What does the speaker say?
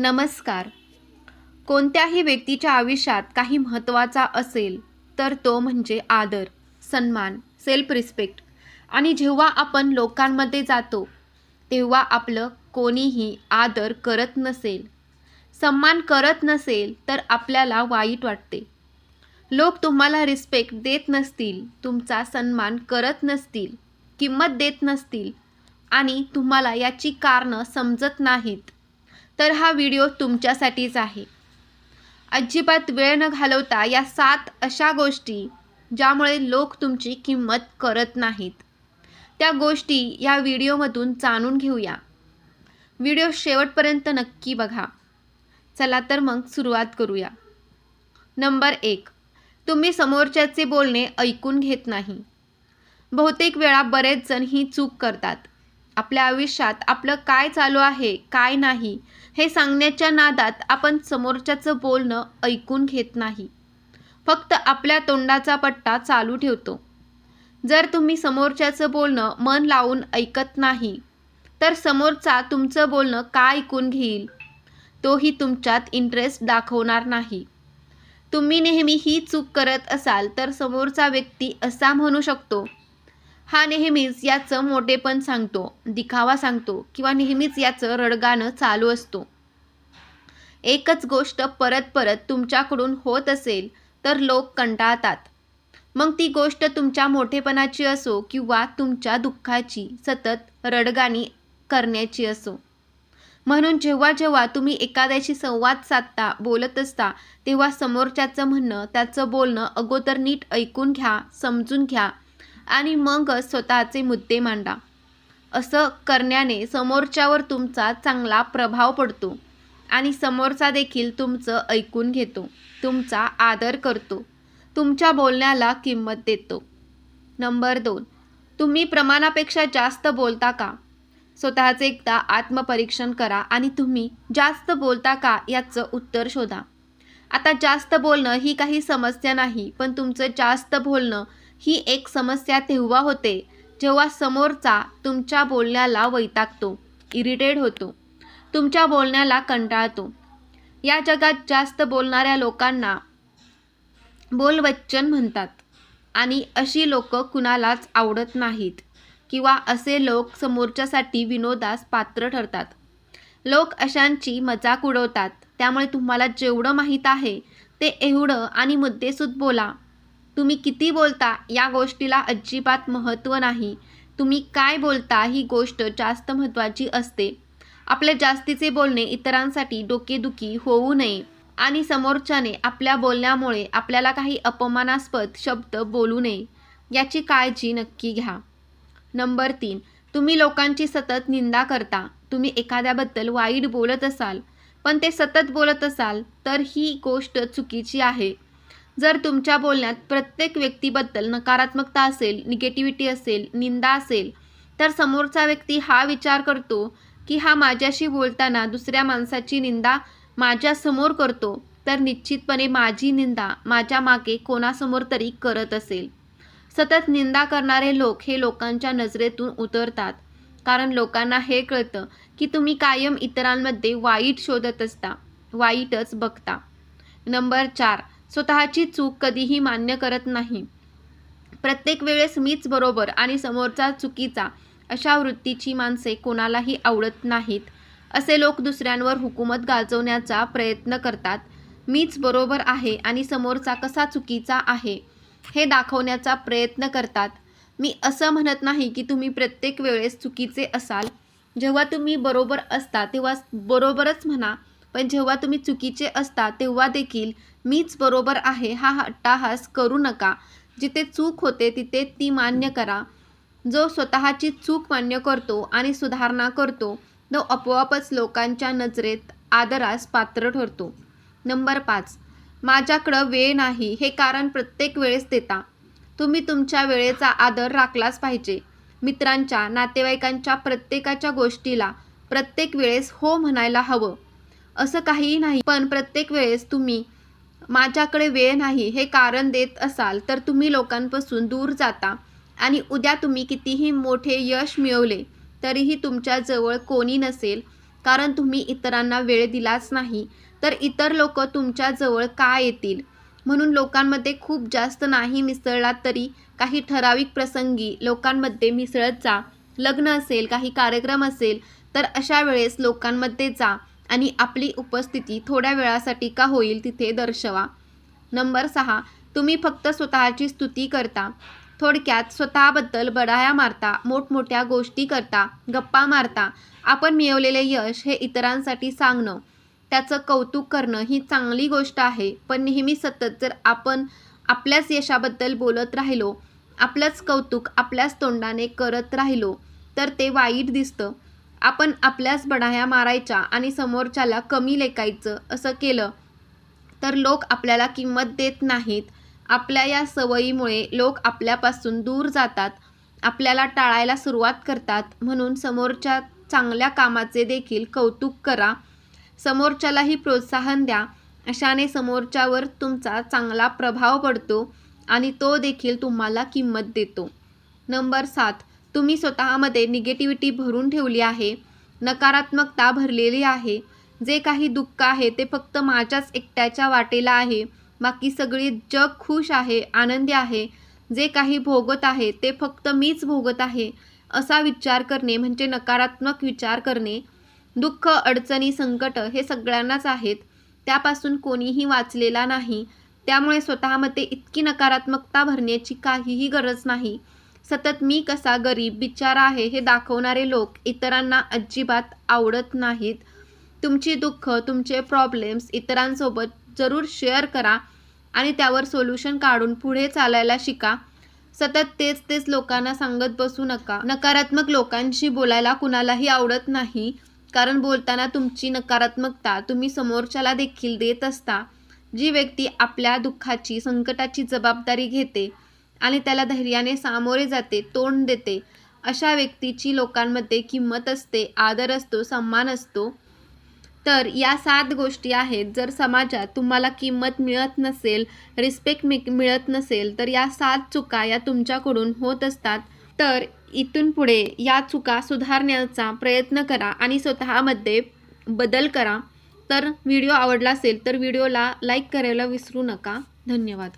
नमस्कार. कोणत्याही व्यक्तीच्या आयुष्यात काही महत्त्वाचा असेल तर तो म्हणजे आदर सन्मान सेल्फ रिस्पेक्ट आणि जेव्हा आपण लोकांमध्ये जातो तेव्हा आपलं कोणीही आदर करत नसेल. सन्मान करत नसेल तर आपल्याला वाईट वाटते. लोक तुम्हाला रिस्पेक्ट देत नसतील तुमचा सन्मान करत नसतील किंमत देत नसतील आणि तुम्हाला याची कारणं समजत नाहीत. तर हा व्हिडिओ तुमच्यासाठीच आहे. अजिबात वेळ न घालवता या सात अशा गोष्टी ज्यामुळे लोक तुमची किंमत करत नाहीत. त्या गोष्टी या व्हिडिओमधून जाणून घेऊया. व्हिडिओ शेवटपर्यंत नक्की बघा. चला तर मग सुरुवात करूया. नंबर एक. तुम्ही समोरच्याचे बोलणे ऐकून घेत नाही. बहुतेक वेळा बरेच जण ही चूक करतात. आपल्या आयुष्यात आपलं काय चालू आहे काय नाही हे सांगण्याच्या नादात आपण समोरच्याचं बोलणं ऐकून घेत नाही. फक्त आपल्या तोंडाचा पट्टा चालू ठेवतो. जर तुम्ही समोरच्याचं बोलणं मन लावून ऐकत नाही तर समोरचा तुमचं बोलणं का ऐकून घेईल? तोही तुमच्यात इंटरेस्ट दाखवणार नाही. तुम्ही नेहमी ही चूक करत असाल तर समोरचा व्यक्ती असा म्हणू शकतो हा नेहमीच याचं मोठेपण सांगतो दिखावा सांगतो किंवा नेहमीच याचं रडगाणं चालू असतो. एकच गोष्ट परत परत तुमच्याकडून होत असेल तर लोक कंटाळतात. मग ती गोष्ट तुमच्या मोठेपणाची असो किंवा तुमच्या दुःखाची सतत रडगाणी करण्याची असो. म्हणून जेव्हा जेव्हा तुम्ही एखाद्याशी संवाद साधता बोलत असता तेव्हा समोरच्याचं म्हणणं त्याचं बोलणं अगोदर नीट ऐकून घ्या समजून घ्या आणि मगच स्वतःचे मुद्दे मांडा. असं करण्याने समोरच्यावर तुमचा चांगला प्रभाव पडतो आणि समोरचा देखील तुमचं ऐकून घेतो तुमचा आदर करतो तुमच्या बोलण्याला किंमत देतो. नंबर दोन तुम्ही प्रमाणापेक्षा जास्त बोलता का? स्वतःचे एकदा आत्मपरीक्षण करा आणि तुम्ही जास्त बोलता का याचं उत्तर शोधा. आता जास्त बोलणं ही काही समस्या नाही पण तुमचं जास्त बोलणं ही एक समस्या तेव्हा होते जेव्हा समोरचा तुमच्या बोलण्याला वैतागतो इरिटेट होतो. तुमच्या बोलण्याला कंटाळतो. या जगात जास्त बोलणाऱ्या लोकांना बोलवच्चन म्हणतात आणि अशी लोक कुणालाच आवडत नाहीत किंवा असे लोक समोरच्यासाठी विनोदास पात्र ठरतात. लोक अशांची मजाक उडवतात त्यामुळे तुम्हाला जेवढं माहीत आहे ते एवढं आणि मुद्देसूद बोला. तुम्ही किती बोलता या गोष्टीला अजिबात महत्त्व नाही. तुम्ही काय बोलता ही गोष्ट जास्त महत्त्वाची असते. आपले जास्तीचे बोलणे इतरांसाठी डोकेदुखी होऊ नये आणि समोरच्याने आपल्या बोलण्यामुळे आपल्याला काही अपमानास्पद शब्द बोलू नये याची काळजी नक्की घ्या. नंबर तीन तुम्ही लोकांची सतत निंदा करता. तुम्ही एखाद्याबद्दल वाईट बोलत असाल पण ते सतत बोलत असाल तर ही गोष्ट चुकीची आहे. जर तुमच्या बोलण्यात प्रत्येक व्यक्तीबद्दल नकारात्मकता असेल निगेटिव्हिटी असेल निंदा असेल तर समोरचा व्यक्ती हा विचार करतो की हा माझ्याशी बोलताना दुसऱ्या माणसाची निंदा माझ्यासमोर करतो तर निश्चितपणे माझी निंदा माझ्या मागे कोणासमोर तरी करत असेल. सतत निंदा करणारे लोक हे लोकांच्या नजरेतून उतरतात कारण लोकांना हे कळतं की तुम्ही कायम इतरांमध्ये वाईट शोधत असता वाईटच बघता. नंबर चार स्वतःची चूक कधीही मान्य करत नाही. प्रत्येक वेळेस मीच बरोबर आणि समोरचा चुकीचा अशा वृत्तीची माणसे कोणालाही आवडत नाहीत असे लोक दुसऱ्यांवर हुकूमत गाजवण्याचा प्रयत्न करतात. मीच बरोबर आहे आणि समोरचा कसा चुकीचा आहे हे दाखवण्याचा प्रयत्न करतात. मी असं म्हणत नाही की तुम्ही प्रत्येक वेळेस चुकीचे असाल. जेव्हा तुम्ही बरोबर असता तेव्हा बरोबरच म्हणा. पण जेव्हा तुम्ही चुकीचे असता तेव्हा देखील मीच बरोबर आहे हा हट्टाहास करू नका. जिथे चूक होते तिथे ती मान्य करा. जो स्वतःची चूक मान्य करतो आणि सुधारणा करतो तो आपोआपच लोकांच्या नजरेत आदरास पात्र ठरतो. नंबर पाच. माझ्याकडं वेळ नाही हे कारण प्रत्येक वेळेस देता. तुम्ही तुमच्या वेळेचा आदर राखलाच पाहिजे. मित्रांच्या नातेवाईकांच्या प्रत्येकाच्या गोष्टीला प्रत्येक वेळेस हो म्हणायला हवं. असं काहीही नाही. पण प्रत्येक वेळेस तुम्ही माझ्याकडे वेळ नाही हे कारण देत असाल तर तुम्ही लोकांपासून दूर जाता आणि उद्या तुम्ही कितीही मोठे यश मिळवले तरीही तुमच्याजवळ कोणी नसेल. कारण तुम्ही इतरांना वेळ दिलाच नाही. तर इतर लोक तुमच्याजवळ का येतील? म्हणून लोकांमध्ये खूप जास्त नाही मिसळलात तरी काही ठराविक प्रसंगी लोकांमध्ये मिसळत जा. लग्न असेल काही कार्यक्रम असेल तर अशा वेळेस लोकांमध्ये जा. आणि आपली उपस्थिती थोड्या वेळासाठी का होईल तिथे दर्शवा. नंबर सहा तुम्ही फक्त स्वतःची स्तुती करता. थोडक्यात स्वतःबद्दल बडाया मारता मोठमोठ्या गोष्टी करता गप्पा मारता. आपण मिळवलेले यश हे इतरांसाठी सांगणं. त्याचं कौतुक करणं ही चांगली गोष्ट आहे पण नेहमी सतत जर आपण आपल्याच यशाबद्दल बोलत राहिलो आपलंच कौतुक आपल्याच तोंडाने करत राहिलो तर ते वाईट दिसतं. आपण आपल्याच बढाया मारायच्या आणि समोरच्याला कमी लेखायचं असं केलं तर लोक आपल्याला किंमत देत नाहीत. आपल्या या सवयीमुळे लोक आपल्यापासून दूर जातात आपल्याला टाळायला सुरुवात करतात. म्हणून समोरच्या चांगल्या कामाचे देखील कौतुक करा. समोरच्यालाही प्रोत्साहन द्या. अशाने समोरच्यावर तुमचा चांगला प्रभाव पडतो आणि तो देखील तुम्हाला किंमत देतो. नंबर सात. तुम्ही स्वतःमध्ये निगेटिव्हिटी भरून ठेवली आहे नकारात्मकता भरलेली आहे. जे काही दुःख आहे ते फक्त माझ्याच एकट्याच्या वाटेला आहे. बाकी सगळी जग खुश आहे आनंदी आहे. जे काही भोगत आहे ते फक्त मीच भोगत आहे असा विचार करणे म्हणजे नकारात्मक विचार करणे. दुःख अडचणी संकट हे सगळ्यांनाच आहेत. त्यापासून कोणीही वाचलेला नाही. त्यामुळे स्वतःमध्ये इतकी नकारात्मकता भरण्याची काहीही गरज नाही. सतत मी कसा गरीब बिचारा आहे हे दाखवणारे लोक इतरांना अजिबात आवडत नाहीत. तुमची दुःख तुमचे प्रॉब्लेम्स इतरांसोबत जरूर शेअर करा आणि त्यावर सोल्युशन काढून पुढे चालायला शिका. सतत तेच तेच लोकांना सांगत बसू नका. नकारात्मक लोकांशी बोलायला कुणालाही आवडत नाही. कारण बोलताना तुमची नकारात्मकता तुम्ही समोरच्याला देखील देत असता. जी व्यक्ती आपल्या दुःखाची संकटाची जबाबदारी घेते आणि त्याला धैर्याने सामोरे जाते तोंड देते. अशा व्यक्तीची लोकांमध्ये किंमत असते आदर असतो सन्मान असतो. तर या सात गोष्टी आहेत जर समाजात तुम्हाला किंमत मिळत नसेल रिस्पेक्ट मि मिळत नसेल तर या सात चुका या तुमच्याकडून होत असतात. तर इथून पुढे या चुका सुधारण्याचा प्रयत्न करा आणि स्वतःमध्ये बदल करा. तर व्हिडिओ आवडला असेल तर व्हिडिओला लाईक करायला विसरू नका. धन्यवाद.